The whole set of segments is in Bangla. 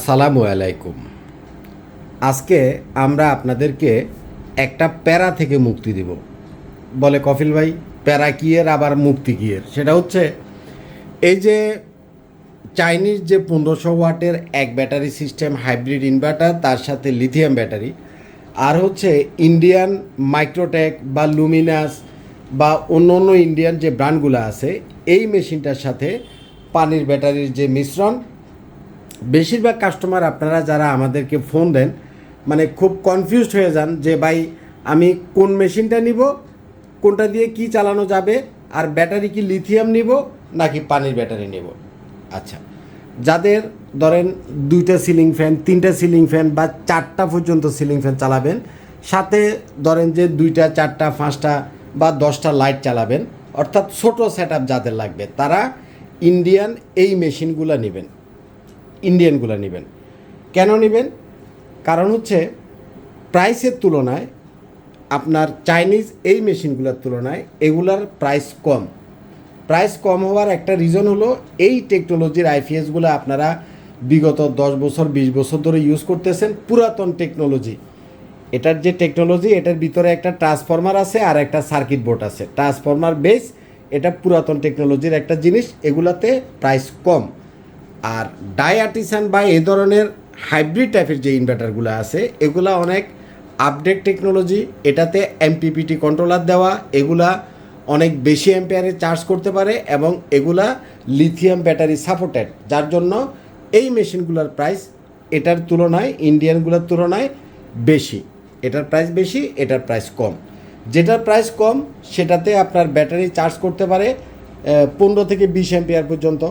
আসসালামু আলাইকুম। আজকে আমরা আপনাদেরকে একটা প্যারা থেকে মুক্তি দিব। বলে কফিল ভাই, প্যারা কিয়ের, আবার মুক্তি কিয়ের? সেটা হচ্ছে এই যে চাইনিজ যে পনেরোশো ওয়াটের এক ব্যাটারি সিস্টেম, হাইব্রিড ইনভার্টার, তার সাথে লিথিয়াম ব্যাটারি, আর হচ্ছে ইন্ডিয়ান মাইক্রোটেক বা লুমিনাস বা অন্য অন্য ইন্ডিয়ান যে ব্র্যান্ডগুলো আছে, এই মেশিনটার সাথে পানির ব্যাটারির যে মিশ্রণ বেশিরভাগ কাস্টমার আপনারা যারা আমাদেরকে ফোন দেন মানে খুব কনফিউজড হয়ে যান যে ভাই, আমি কোন মেশিনটা নিব, কোনটা দিয়ে কি চালানো যাবে, আর ব্যাটারি কি লিথিয়াম নিব, নাকি পানির ব্যাটারি নেব। আচ্ছা যাদের ধরেন দুইটা সিলিং ফ্যান তিনটা সিলিং ফ্যান বা চারটা পর্যন্ত সিলিং ফ্যান চালাবেন, সাথে ধরেন যে দুইটা, চারটা, পাঁচটা বা দশটা লাইট চালাবেন, অর্থাৎ ছোট সেট যাদের লাগবে, তারা ইন্ডিয়ান এই মেশিনগুলো নেবেন। ইন্ডিয়ানগুলো নেবেন। কেন নেবেন? কারণ হচ্ছে প্রাইসের তুলনায় আপনার চাইনিজ এই মেশিনগুলোর তুলনায় এগুলার প্রাইস কম। প্রাইস কম হওয়ার একটা রিজন হলো এই টেকনোলজির আইপিএসগুলো আপনারা বিগত দশ বছর, বিশ বছর ধরে ইউজ করতেছেন পুরাতন টেকনোলজি এটার যে টেকনোলজি এটার ভিতরে একটা ট্রান্সফরমার আছে আর একটা সার্কিট বোর্ড আছে। ট্রান্সফরমার বেস এটা পুরাতন টেকনোলজির একটা জিনিস, এগুলাতে প্রাইস কম। আর ডাই আর্টিসান বা এ ধরনের হাইব্রিড টাইপের যে ইনভার্টারগুলো আছে, এগুলা অনেক আপডেট টেকনোলজি এটাতে এমপিপিটি কন্ট্রোলার দেওয়া, এগুলা অনেক বেশি অ্যাম্পিয়ারে চার্জ করতে পারে এবং এগুলা লিথিয়াম ব্যাটারি সাপোর্টেড যার জন্য এই মেশিনগুলোর প্রাইস এটার তুলনায় ইন্ডিয়ানগুলোর তুলনায় বেশি। এটার প্রাইস বেশি, এটার প্রাইস কম। যেটার প্রাইস কম, সেটাতে আপনার ব্যাটারি চার্জ করতে পারে পনেরো থেকে বিশ অ্যাম্পিয়ার পর্যন্ত।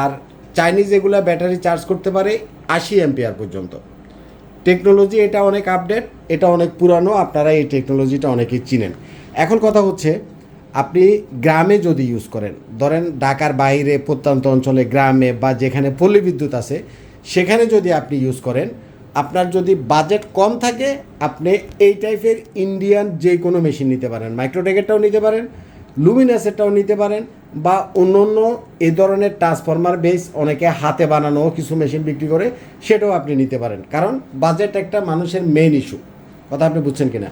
আর চাইনিজ এগুলা ব্যাটারি চার্জ করতে পারে আশি অ্যাম্পিয়ার পর্যন্ত। টেকনোলজি এটা অনেক আপডেট এটা অনেক পুরানো, আপনারা এই টেকনোলজিটা অনেকেই চিনেন। এখন কথা হচ্ছে, আপনি গ্রামে যদি ইউজ করেন, ধরেন ঢাকার বাইরে প্রত্যন্ত অঞ্চলে গ্রামে বা যেখানে পল্লী বিদ্যুৎ আছে, সেখানে যদি আপনি ইউজ করেন, আপনার যদি বাজেট কম থাকে, আপনি এই টাইপের ইন্ডিয়ান যে কোনো মেশিন নিতে পারেন। মাইক্রোটেকেরটাও নিতে পারেন লুমিনাসেরটাও নিতে পারেন বা অন্য অন্য এ ধরনের ট্রান্সফরমার বেস অনেকে হাতে বানানো কিছু মেশিন বিক্রি করে, সেটাও আপনি নিতে পারেন। কারণ বাজেট একটা মানুষের মেইন ইস্যু কথা আপনি বুঝছেন কিনা?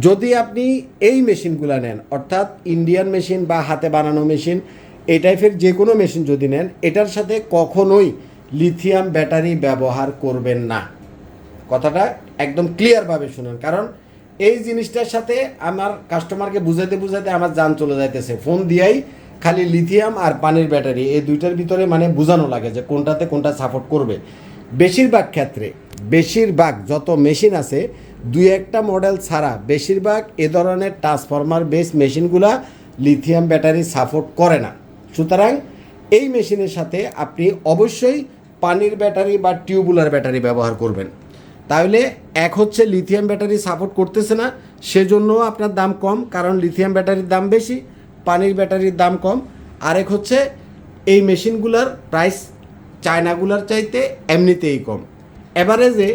যদি আপনি এই মেশিনগুলো নেন, অর্থাৎ ইন্ডিয়ান মেশিন বা হাতে বানানো মেশিন এই টাইপের যে কোনো মেশিন যদি নেন, এটার সাথে কখনোই লিথিয়াম ব্যাটারি ব্যবহার করবেন না। কথাটা একদম ক্লিয়ারভাবে শুনেন। কারণ এই জিনিসটার সাথে আমার কাস্টমারকে বুঝাইতে বুঝাইতে আমার যান চলে যাইতেছে। ফোন দিয়াই খালি লিথিয়াম আর পানির ব্যাটারি এই দুইটার ভিতরে মানে বোঝানো লাগে যে কোনটাতে কোনটা সাপোর্ট করবে। বেশিরভাগ ক্ষেত্রে, বেশিরভাগ যত মেশিন আছে, দুই একটা মডেল ছাড়া বেশিরভাগ এ ধরনের ট্রান্সফরমার বেস মেশিনগুলা লিথিয়াম ব্যাটারি সাপোর্ট করে না। সুতরাং এই মেশিনের সাথে আপনি অবশ্যই পানির ব্যাটারি বা টিউবুলার ব্যাটারি ব্যবহার করবেন। তাহলে এক হচ্ছে লিথিয়াম ব্যাটারি সাপোর্ট করতেছে না, সেজন্য আপনার দাম কম, কারণ লিথিয়াম ব্যাটারির দাম বেশি, পানির ব্যাটারির দাম কম। আরেক হচ্ছে এই মেশিনগুলোর প্রাইস চায়নাগুলার চাইতে এমনিতেই কম। এভারেজে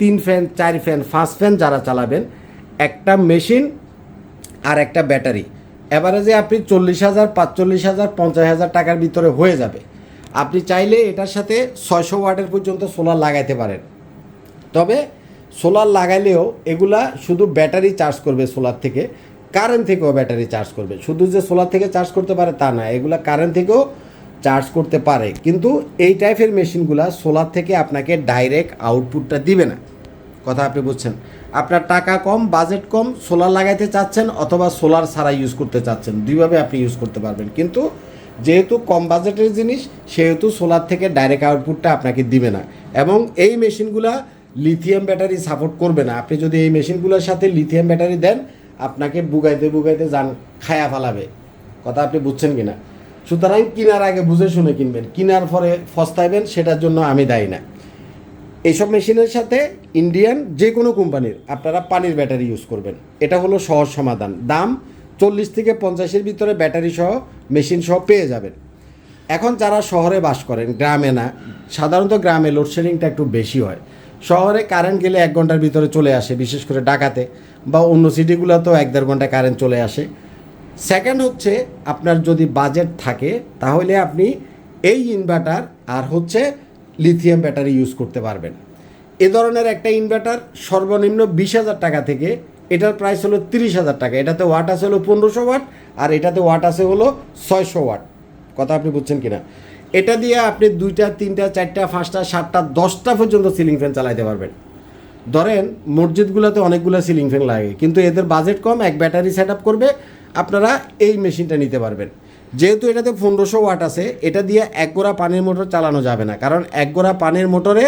তিন ফ্যান চার ফ্যান পাঁচ ফ্যান যারা চালাবেন, একটা মেশিন আর একটা ব্যাটারি এভারেজে আপনি চল্লিশ হাজার, পাঁচচল্লিশ হাজার, পঞ্চাশ হাজার টাকার ভিতরে হয়ে যাবে। আপনি চাইলে এটার সাথে ছয়শো ওয়াটের পর্যন্ত সোলার লাগাইতে পারেন। তবে সোলার লাগাইলেও এগুলা শুধু ব্যাটারি চার্জ করবে সোলার থেকে, কারেন্ট থেকেও ব্যাটারি চার্জ করবে। শুধু যে সোলার থেকে চার্জ করতে পারে তা না, এগুলা কারেন্ট থেকেও চার্জ করতে পারে। কিন্তু এই টাইপের মেশিনগুলা সোলার থেকে আপনাকে ডাইরেক্ট আউটপুটটা দিবে না। কথা আপনি বুঝছেন? আপনার টাকা কম, বাজেট কম, সোলার লাগাইতে চাচ্ছেন অথবা সোলার ছাড়া ইউজ করতে চাচ্ছেন, দুইভাবে আপনি ইউজ করতে পারবেন। কিন্তু যেহেতু কম বাজেটের জিনিস, সেহেতু সোলার থেকে ডাইরেক্ট আউটপুটটা আপনাকে দিবে না। এবং এই মেশিনগুলা লিথিয়াম ব্যাটারি সাপোর্ট করবে না। আপনি যদি এই মেশিনগুলোর সাথে লিথিয়াম ব্যাটারি দেন, আপনাকে বুগাইতে বুগাইতে যান, খায়া ফালাবে। কথা আপনি বুঝছেন কিনা? সুতরাং কেনার আগে বুঝে শুনে কিনবেন। কেনার পরে ফস্তাইবেন, সেটার জন্য আমি দায়ী না। এইসব মেশিনের সাথে ইন্ডিয়ান যে কোনো কোম্পানির আপনারা পানির ব্যাটারি ইউজ করবেন। এটা হলো সহজ সমাধান। দাম চল্লিশ থেকে পঞ্চাশের ভিতরে ব্যাটারি সহ, মেশিন সহ পেয়ে যাবেন। এখন যারা শহরে বাস করেন, গ্রামে না, সাধারণত গ্রামে লোডশেডিংটা একটু বেশি হয়। শহরে কারেন্ট গেলে এক ঘণ্টার ভিতরে চলে আসে, বিশেষ করে ঢাকাতে বা অন্য সিটিগুলোতেও এক দেড় ঘণ্টা কারেন্ট চলে আসে। সেকেন্ড হচ্ছে, আপনার যদি বাজেট থাকে, তাহলে আপনি এই ইনভার্টার আর হচ্ছে লিথিয়াম ব্যাটারি ইউজ করতে পারবেন। এ ধরনের একটা ইনভার্টার সর্বনিম্ন বিশ হাজার টাকা থেকে, এটার প্রাইস হলো তিরিশ হাজার টাকা। এটাতে ওয়াট আছে হলো পনেরোশো ওয়াট আর এটাতে ওয়াট আছে হলো ছয়শো ওয়াট কথা আপনি বুঝছেন কিনা? এটা দিয়ে আপনি দুইটা, তিনটা, চারটা, পাঁচটা, সাতটা, দশটা পর্যন্ত সিলিং ফ্যান চালাইতে পারবেন। ধরেন, মসজিদগুলোতে অনেকগুলো সিলিং ফ্যান লাগে, কিন্তু এদের বাজেট কম, এক ব্যাটারি সেট করবে, আপনারা এই মেশিনটা নিতে পারবেন। যেহেতু এটাতে পনেরোশো ওয়াট আছে, এটা দিয়ে এক গোড়া পানির মোটর চালানো যাবে না, কারণ এক গোড়া পানির মোটরে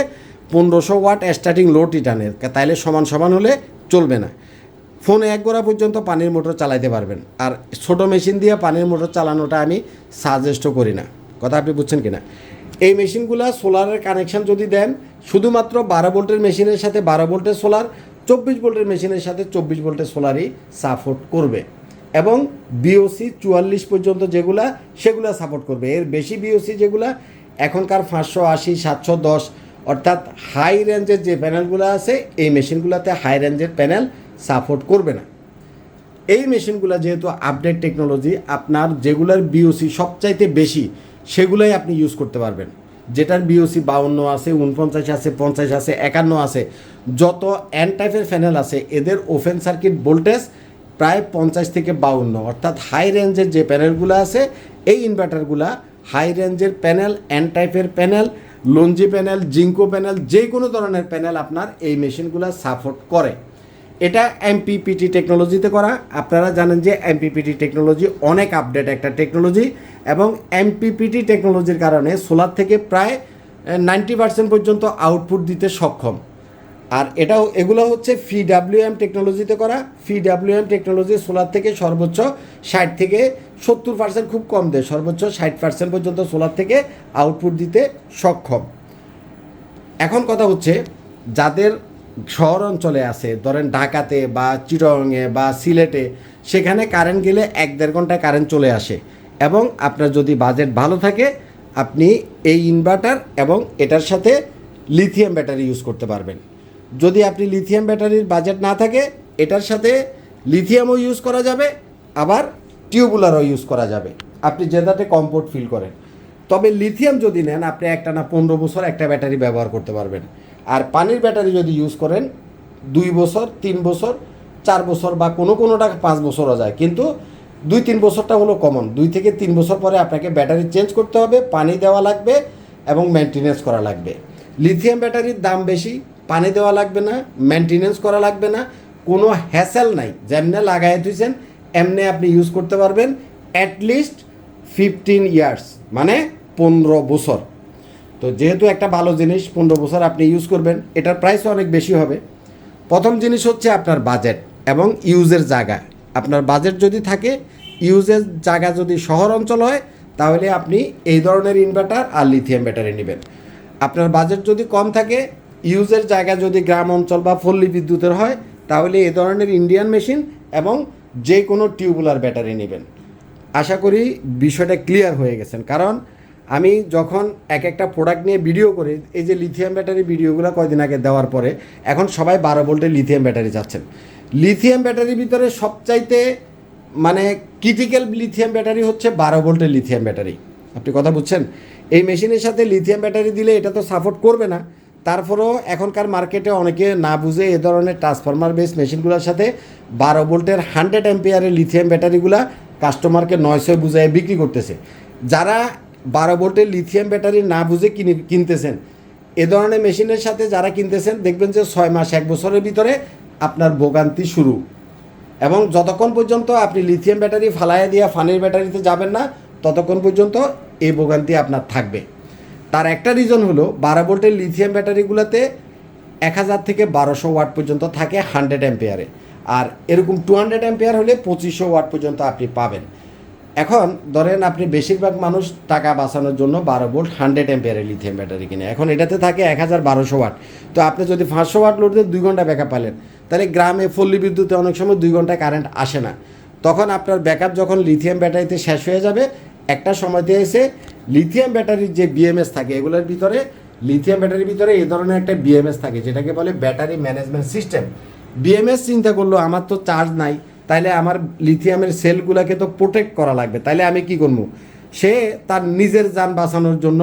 পনেরোশো ওয়াট স্টার্টিং লো টিটানের তাইলে সমান সমান হলে চলবে না। ফোনে এক গোড়া পর্যন্ত পানির মোটর চালাইতে পারবেন, আর ছোট মেশিন দিয়ে পানির মোটর চালানোটা আমি সাজেস্টও করি না। কথা আপনি বুঝছেন কিনা? এই মেশিনগুলো সোলারের কানেকশন যদি দেন, শুধুমাত্র বারো ভোল্টের মেশিনের সাথে বারো ভোল্টের সোলার, চব্বিশ ভোল্টের মেশিনের সাথে চব্বিশ ভোল্টের সোলারই সাপোর্ট করবে। এবং বিওসি চুয়াল্লিশ পর্যন্ত যেগুলা, সেগুলা সাপোর্ট করবে। এর বেশি বিওসি যেগুলা, এখনকার পাঁচশো আশি, সাতশো দশ, অর্থাৎ হাই রেঞ্জের যে প্যানেলগুলো আছে, এই মেশিনগুলোতে হাই রেঞ্জের প্যানেল সাপোর্ট করবে না। এই মেশিনগুলো যেহেতু আপডেট টেকনোলজি আপনার যেগুলোর বিওসি সবচাইতে বেশি সেগুলোই আপনি ইউজ করতে পারবেন। যেটার বিওসি বাউন্ন আছে উনপঞ্চাশ আছে, পঞ্চাশ আছে, একান্ন আছে। যত অ্যান টাইপের প্যানেল আছে, এদের ওপেন সার্কিট ভোল্টেজ প্রায় পঞ্চাশ থেকে বাউন্ন। অর্থাৎ হাই রেঞ্জের যে প্যানেলগুলো আছে, এই ইনভার্টারগুলা হাই রেঞ্জের প্যানেল এন টাইপের panel Longi panel Jinko panel যে কোনো ধরনের প্যানেল আপনার এই মেশিনগুলো সাপোর্ট করে। এটা এমপিপিটি টেকনোলজিতে করা। আপনারা জানেন যে এমপিপিটি টেকনোলজি অনেক আপডেট একটা টেকনোলজি এবং এমপিপিটি টেকনোলজির কারণে সোলার থেকে প্রায় নাইনটি পার্সেন্ট পর্যন্ত আউটপুট দিতে সক্ষম। আর এটাও, এগুলো হচ্ছে ফি এম টেকনোলজিতে করা। ফি এম টেকনোলজি সোলার থেকে সর্বোচ্চ ষাট থেকে সত্তর পার্সেন্ট খুব কম দেয়। সর্বোচ্চ ষাট পার্সেন্ট পর্যন্ত সোলার থেকে আউটপুট দিতে সক্ষম। এখন কথা হচ্ছে, যাদের শহর অঞ্চলে আছে, ধরেন ঢাকাতে বা চিটংয়ে বা সিলেটে, সেখানে কারেন্ট গেলে এক দেড় ঘন্টায় কারেন্ট চলে আসে। এবং আপনার যদি বাজেট ভালো থাকে, আপনি এই ইনভার্টার এবং এটার সাথে লিথিয়াম ব্যাটারি ইউজ করতে পারবেন। যদি আপনি লিথিয়াম ব্যাটারির বাজেট না থাকে, এটার সাথে লিথিয়ামও ইউজ করা যাবে, আবার টিউবুলারও ইউজ করা যাবে। আপনি যেটাতে কমফোর্ট ফিল করেন। তবে লিথিয়াম যদি নেন, আপনি একটা না পনেরো বছর একটা ব্যাটারি ব্যবহার করতে পারবেন। আর পানির ব্যাটারি যদি ইউজ করেন, দুই বছর, তিন বছর, চার বছর বা কোনো কোনোটা পাঁচ বছরও যায়। কিন্তু দুই, তিন বছরটা হলো কমন দুই থেকে তিন বছর পরে আপনাকে ব্যাটারি চেঞ্জ করতে হবে, পানি দেওয়া লাগবে এবং মেনটেনেন্স করা লাগবে। লিথিয়াম ব্যাটারির দাম বেশি, পানি দেওয়া লাগবে না মেনটেনেন্স করা লাগবে না, কোনো হ্যাসেল নাই। যেমনে লাগাই দিয়েছেন, এমনি আপনি ইউজ করতে পারবেন অ্যাটলিস্ট ফিফটিন ইয়ার্স মানে পনেরো বছর। তো যেহেতু একটা ভালো জিনিস পনেরো বছর আপনি ইউজ করবেন, এটার প্রাইসও অনেক বেশি হবে। প্রথম জিনিস হচ্ছে আপনার বাজেট এবং ইউজের জায়গা। আপনার বাজেট যদি থাকে ইউজের জায়গা যদি শহর অঞ্চল হয়, তাহলে আপনি এই ধরনের ইনভার্টার আর লিথিয়াম ব্যাটারি নেবেন। আপনার বাজেট যদি কম থাকে ইউজের জায়গা যদি গ্রাম অঞ্চল বা পল্লী বিদ্যুতের হয়, তাহলে এই ধরনের ইন্ডিয়ান মেশিন এবং যে কোনো টিউবুলার ব্যাটারি নেবেন। আশা করি বিষয়টা ক্লিয়ার হয়ে গেছেন। কারণ আমি যখন এক একটা প্রোডাক্ট নিয়ে ভিডিও করি, এই যে লিথিয়াম ব্যাটারি ভিডিওগুলো কয়দিন আগে দেওয়ার পরে, এখন সবাই বারো ভোল্টের লিথিয়াম ব্যাটারি যাচ্ছেন লিথিয়াম ব্যাটারির ভিতরে সবচাইতে মানে ক্রিটিক্যাল লিথিয়াম ব্যাটারি হচ্ছে বারো ভোল্টের লিথিয়াম ব্যাটারি আপনি কথা বুঝছেন? এই মেশিনের সাথে লিথিয়াম ব্যাটারি দিলে এটা তো সাপোর্ট করবে না। তারপরেও এখনকার মার্কেটে অনেকে না বুঝে এ ধরনের ট্রান্সফরমার বেস মেশিনগুলোর সাথে বারো ভোল্টের হান্ড্রেড অ্যাম্পিয়ারের লিথিয়াম ব্যাটারিগুলা কাস্টমারকে নয়শো বুঝায় বিক্রি করতেছে। যারা বারো ভোল্টের লিথিয়াম ব্যাটারি না বুঝে কিনে কিনতেছেন। এ ধরনের মেশিনের সাথে যারা কিনতেছেন, দেখবেন যে ছয় মাস, এক বছরের ভিতরে আপনার ভোগান্তি শুরু। এবং যতক্ষণ পর্যন্ত আপনি লিথিয়াম ব্যাটারি ফালাইয়া দিয়া ফানের ব্যাটারিতে যাবেন না, ততক্ষণ পর্যন্ত এই ভোগান্তি আপনার থাকবে। তার একটা রিজন হলো, বারো ভোল্টের লিথিয়াম ব্যাটারিগুলোতে এক হাজার থেকে বারোশো ওয়াট পর্যন্ত থাকে হান্ড্রেড অ্যাম্পিয়ারে আর এরকম টু হান্ড্রেড অ্যাম্পিয়ার হলে পঁচিশশো ওয়াট পর্যন্ত আপনি পাবেন। এখন ধরেন আপনি বেশিরভাগ মানুষ টাকা বাঁচানোর জন্য বারো ভোল্ট হান্ড্রেড অ্যাম্পিয়ারের লিথিয়াম ব্যাটারি কিনে। এখন এটাতে থাকে এক হাজার বারোশো ওয়াট তো আপনি যদি পাঁচশো ওয়াট লোড দিয়ে দুই ঘণ্টা ব্যাকআপ পেলেন। তাহলে গ্রামে পল্লী বিদ্যুতে অনেক সময় দুই ঘণ্টা কারেন্ট আসে না। তখন আপনার ব্যাকআপ যখন লিথিয়াম ব্যাটারিতে শেষ হয়ে যাবে, একটা সময়তে এসে লিথিয়াম ব্যাটারির যে বিএমএস থাকে, এগুলোর ভিতরে লিথিয়াম ব্যাটারির ভিতরে এই ধরনের একটা বিএমএস থাকে, যেটাকে বলে ব্যাটারি ম্যানেজমেন্ট সিস্টেম বিএমএস চিন্তা করল, আমার তো চার্জ নাই। তাইলে আমার লিথিয়ামের সেলগুলোকে তো প্রোটেক্ট করা লাগবে। তাইলে আমি কি করব? সে তার নিজের যান বাঁচানোর জন্য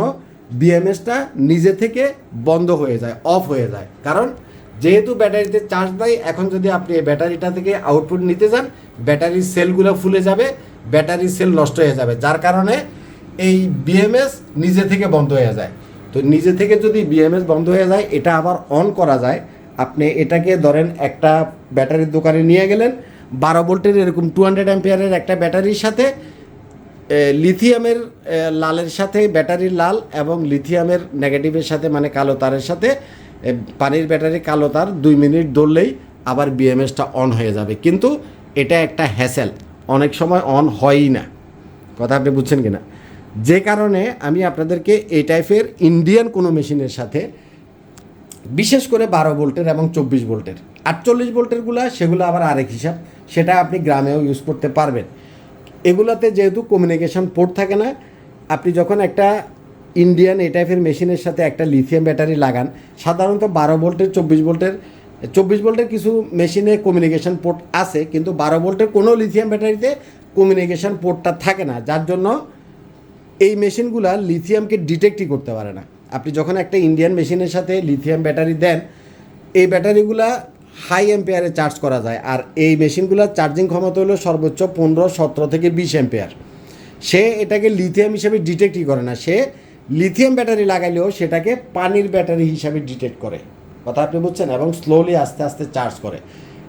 বিএমএসটা নিজে থেকে বন্ধ হয়ে যায় অফ হয়ে যায়। কারণ যেহেতু ব্যাটারিতে চার্জ দেয় এখন যদি আপনি এই ব্যাটারিটা থেকে আউটপুট নিতে যান, ব্যাটারির সেলগুলো ফুলে যাবে, ব্যাটারির সেল নষ্ট হয়ে যাবে। যার কারণে এই বিএমএস নিজে থেকে বন্ধ হয়ে যায়। তো নিজে থেকে যদি বিএমএস বন্ধ হয়ে যায়, এটা আবার অন করা যায়। আপনি এটাকে ধরেন একটা ব্যাটারির দোকানে নিয়ে গেলেন বারো ভোল্টের এরকম টু হান্ড্রেড অ্যাম্পিয়ারের একটা ব্যাটারির সাথে লিথিয়ামের লালের সাথে ব্যাটারির লাল এবং লিথিয়ামের নেগেটিভের সাথে মানে কালো তারের সাথে পানির ব্যাটারি কালো তার দুই মিনিট দৌড়লেই আবার বিএমএসটা অন হয়ে যাবে। কিন্তু এটা একটা হ্যাসেল অনেক সময় অন হয়ই না। কথা আপনি বুঝছেন কিনা? যে কারণে আমি আপনাদেরকে এই টাইপের ইন্ডিয়ান কোনো মেশিনের সাথে, বিশেষ করে বারো ভোল্টের এবং চব্বিশ ভোল্টের, আটচল্লিশ ভোল্টেরগুলো, সেগুলো আবার আরেক হিসাব। সেটা আপনি গ্রামেও ইউজ করতে পারবেন। এগুলোতে যেহেতু কমিউনিকেশন পোর্ট থাকে না, আপনি যখন একটা ইন্ডিয়ান এই টাইপের মেশিনের সাথে একটা লিথিয়াম ব্যাটারি লাগান, সাধারণত বারো ভোল্টের চব্বিশ ভোল্টের চব্বিশ ভোল্টের কিছু মেশিনে কমিউনিকেশন পোর্ট আছে, কিন্তু বারো ভোল্টের কোনো লিথিয়াম ব্যাটারিতে কমিউনিকেশন পোর্টটা থাকে না। যার জন্য এই মেশিনগুলা লিথিয়ামকে ডিটেক্টই করতে পারে না। আপনি যখন একটা ইন্ডিয়ান মেশিনের সাথে লিথিয়াম ব্যাটারি দেন, এই ব্যাটারিগুলা হাই এম্পেয়ারে চার্জ করা যায় আর এই মেশিনগুলোর চার্জিং ক্ষমতা হলো সর্বোচ্চ পনেরো, সতেরো থেকে বিশ এম্পেয়ার। সে এটাকে লিথিয়াম হিসাবে ডিটেক্টই করে না, সে লিথিয়াম ব্যাটারি লাগাইলেও সেটাকে পানির ব্যাটারি হিসাবে ডিটেক্ট করে। কথা আপনি বুঝছেন? এবং স্লোলি আস্তে আস্তে চার্জ করে।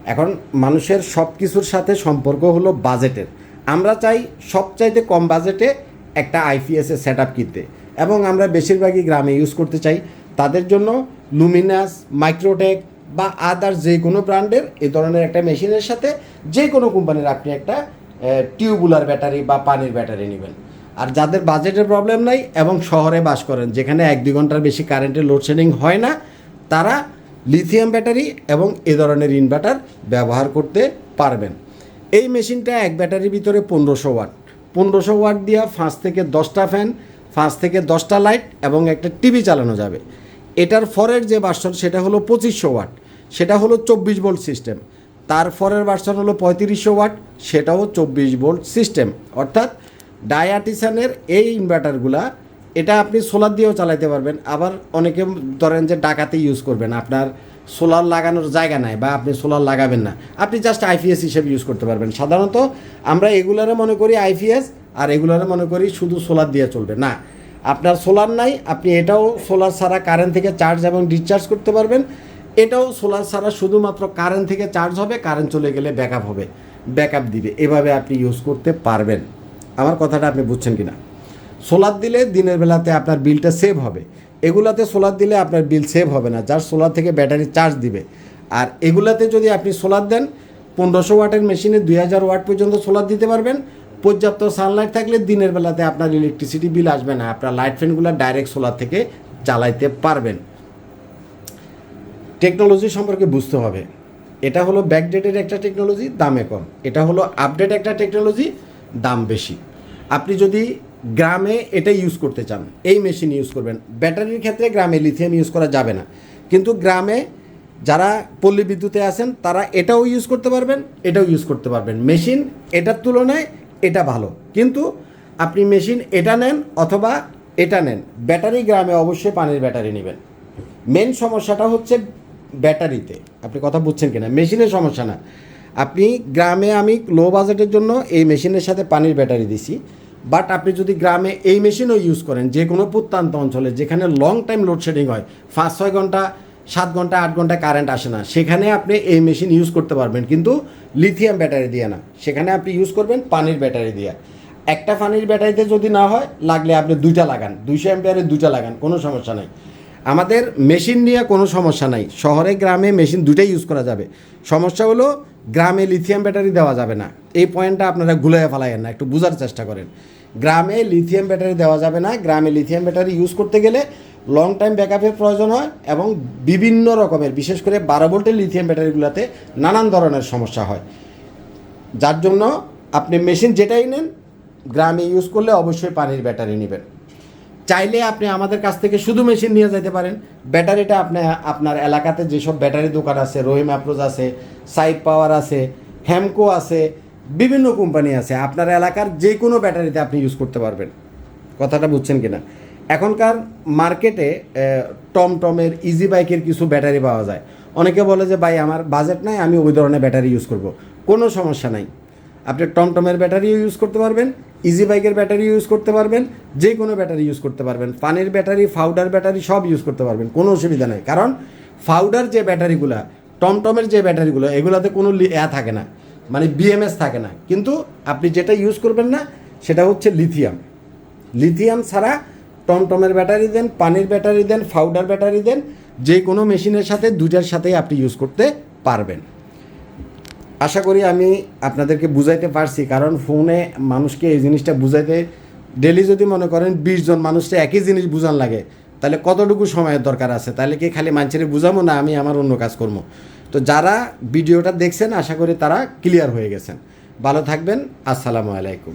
এখন মানুষের সব কিছুর সাথে সম্পর্ক হলো বাজেটের আমরা চাই সবচাইতে কম বাজেটে একটা আইপিএসের সেট আপ কিনতে। এবং আমরা বেশিরভাগই গ্রামে ইউজ করতে চাই। তাদের জন্য লুমিনাস মাইক্রোটেক বা আদার যে কোনো ব্র্যান্ডের, এ ধরনের একটা মেশিনের সাথে যে কোনো কোম্পানির আপনি একটা টিউবুলার ব্যাটারি বা পানির ব্যাটারি নেবেন। আর যাদের বাজেটের প্রবলেম নাই এবং শহরে বাস করেন, যেখানে এক দুই ঘণ্টার বেশি কারেন্টের লোডশেডিং হয় না, তারা লিথিয়াম ব্যাটারি এবং এ ধরনের ইনভার্টার ব্যবহার করতে পারবেন। এই মেশিনটা এক ব্যাটারির ভিতরে পনেরোশো ওয়াট। পনেরোশো ওয়াট দিয়ে পাঁচ থেকে দশটা ফ্যান পাঁচ থেকে দশটা লাইট এবং একটা টিভি চালানো যাবে। এটার ফরের যে ভার্সন সেটা হলো পঁচিশশো ওয়াট, সেটা হলো চব্বিশ ভোল্ট সিস্টেম তার ফরের ভার্সন হলো পঁয়ত্রিশশো ওয়াট, সেটাও চব্বিশ ভোল্ট সিস্টেম অর্থাৎ ডায়াটিসানের এই ইনভার্টারগুলা এটা আপনি সোলার দিয়েও চালাইতে পারবেন। আবার অনেকে ধরেন যে ডাকাতে ইউজ করবেন, আপনার সোলার লাগানোর জায়গা নাই বা আপনি সোলার লাগাবেন না। আপনি জাস্ট আইপিএস হিসেবে ইউজ করতে পারবেন। সাধারণত আমরা এগুলারে মনে করি আইপিএস আর এগুলারে মনে করি শুধু সোলার দিয়ে চলবে। না আপনার সোলার নাই, আপনি এটাও সোলার ছাড়া কারেন্ট থেকে চার্জ এবং ডিসচার্জ করতে পারবেন। এটাও সোলার ছাড়া শুধুমাত্র কারেন্ট থেকে চার্জ হবে কারেন্ট চলে গেলে ব্যাকআপ হবে। ব্যাকআপ দিবে, এভাবে আপনি ইউজ করতে পারবেন। আমার কথাটা আপনি বুঝছেন কি না সোলার দিলে দিনের বেলাতে আপনার বিলটা সেভ হবে। এগুলাতে সোলার দিলে আপনার বিল সেভ হবে না, যার সোলার থেকে ব্যাটারি চার্জ দিবে। আর এগুলাতে যদি আপনি সোলার দেন, পনেরোশো ওয়াটের মেশিনে দুই হাজার ওয়াট পর্যন্ত সোলার দিতে পারবেন। পর্যাপ্ত সানলাইট থাকলে দিনের বেলাতে আপনার ইলেকট্রিসিটি বিল আসবে না। আপনার লাইট ফ্যানগুলো ডাইরেক্ট সোলার থেকে চালাইতে পারবেন। টেকনোলজি সম্পর্কে বুঝতে হবে। এটা হলো ব্যাকডেটেড একটা টেকনোলজি দামে কম। এটা হলো আপডেট একটা টেকনোলজি দাম বেশি। আপনি যদি গ্রামে এটা ইউজ করতে চান, এই মেশিন ইউজ করবেন। ব্যাটারির ক্ষেত্রে গ্রামে লিথিয়াম ইউজ করা যাবে না। কিন্তু গ্রামে যারা পল্লী বিদ্যুতে আছেন, তারা এটাও ইউজ করতে পারবেন, এটাও ইউজ করতে পারবেন। মেশিন এটার তুলনায় এটা ভালো। কিন্তু আপনি মেশিন এটা নেন অথবা এটা নেন। ব্যাটারি গ্রামে অবশ্যই পানির ব্যাটারি নেবেন। মেন সমস্যাটা হচ্ছে ব্যাটারিতে। আপনি কথা বুঝছেন কিনা? মেশিনের সমস্যা না। আপনি গ্রামে আমি লো বাজেটের জন্য এই মেশিনের সাথে পানির ব্যাটারি দিছি। বাট আপনি যদি গ্রামে এই মেশিনও ইউজ করেন, যে কোনো প্রত্যন্ত অঞ্চলে, যেখানে লং টাইম লোডশেডিং হয়, পাঁচ, ছয় ঘণ্টা, সাত ঘণ্টা, আট ঘণ্টা কারেন্ট আসে না, সেখানে আপনি এই মেশিন ইউজ করতে পারবেন। কিন্তু লিথিয়াম ব্যাটারি দিয়ে না। সেখানে আপনি ইউজ করবেন পানির ব্যাটারি দিয়ে। একটা পানির ব্যাটারিতে যদি না হয়, লাগলে আপনি দুইটা লাগান। দুইশো অ্যাম্পিয়ারের দুইটা লাগান, কোনো সমস্যা নাই। আমাদের মেশিন নিয়ে কোনো সমস্যা নাই। শহরে, গ্রামে মেশিন দুটাই ইউজ করা যাবে। সমস্যা হলো, গ্রামে লিথিয়াম ব্যাটারি দেওয়া যাবে না। এই পয়েন্টটা আপনারা গুলিয়ে ফেলাইয়েন না, একটু বোঝার চেষ্টা করেন। গ্রামে লিথিয়াম ব্যাটারি দেওয়া যাবে না। গ্রামে লিথিয়াম ব্যাটারি ইউজ করতে গেলে লং টাইম ব্যাকআপের প্রয়োজন হয় এবং বিভিন্ন রকমের, বিশেষ করে বারো ভোল্টের লিথিয়াম ব্যাটারিগুলোতে নানান ধরনের সমস্যা হয়। যার জন্য আপনি মেশিন যেটাই নেন, গ্রামে ইউজ করলে অবশ্যই পানির ব্যাটারি নেবেন। চাইলে আপনি আমাদের কাছ থেকে শুধু মেশিন নিয়ে যেতে পারেন। ব্যাটারিটা আপনি, আপনার এলাকাতে যেসব ব্যাটারি দোকান আছে রহিম অ্যাপ্রোজ আছে সাইড পাওয়ার আছে হ্যামকো আছে, বিভিন্ন কোম্পানি আছে। আপনার এলাকার যে কোনো ব্যাটারিতে আপনি ইউজ করতে পারবেন। কথাটা বুঝছেন কিনা? এখনকার মার্কেটে টমটমের ইজি বাইকের কিছু ব্যাটারি পাওয়া যায়। অনেকে বলে যে, ভাই, আমার বাজেট নাই, আমি ওই ধরনের ব্যাটারি ইউজ করব। কোনো সমস্যা নাই। আপনি টমটমের ব্যাটারিও ইউজ করতে পারবেন ইজি বাইকের ব্যাটারি ইউজ করতে পারবেন, যে কোনো ব্যাটারি ইউজ করতে পারবেন। পানির ব্যাটারি ফাউডার ব্যাটারি সব ইউজ করতে পারবেন, কোনো অসুবিধা নেই। কারণ ফাউডার যে ব্যাটারিগুলো টমটমের যে ব্যাটারিগুলো এগুলোতে কোনো এ থাকে না। মানে বিএমএস থাকে না। কিন্তু আপনি যেটা ইউজ করবেন না, সেটা হচ্ছে লিথিয়াম লিথিয়াম ছাড়া টমটমের ব্যাটারি দেন, পানির ব্যাটারি দেন ফাউডার ব্যাটারি দেন, যে কোনো মেশিনের সাথে দুটার সাথেই আপনি ইউজ করতে পারবেন। আশা করি আমি আপনাদেরকে বুঝাইতে পারছি, কারণ ফোনে মানুষকে এই জিনিসটা বুঝাইতে ডেলি যদি মনে করেন বিশ জন মানুষকে একই জিনিস বুঝান লাগে, তাহলে কতটুকু সময়ের দরকার আছে? তাহলে কি খালি মানুষের বুঝাবো না আমি আমার অন্য কাজ করব? তো যারা ভিডিওটা দেখছেন, আশা করি তারা ক্লিয়ার হয়ে গেছেন। ভালো থাকবেন, আসসালামু আলাইকুম।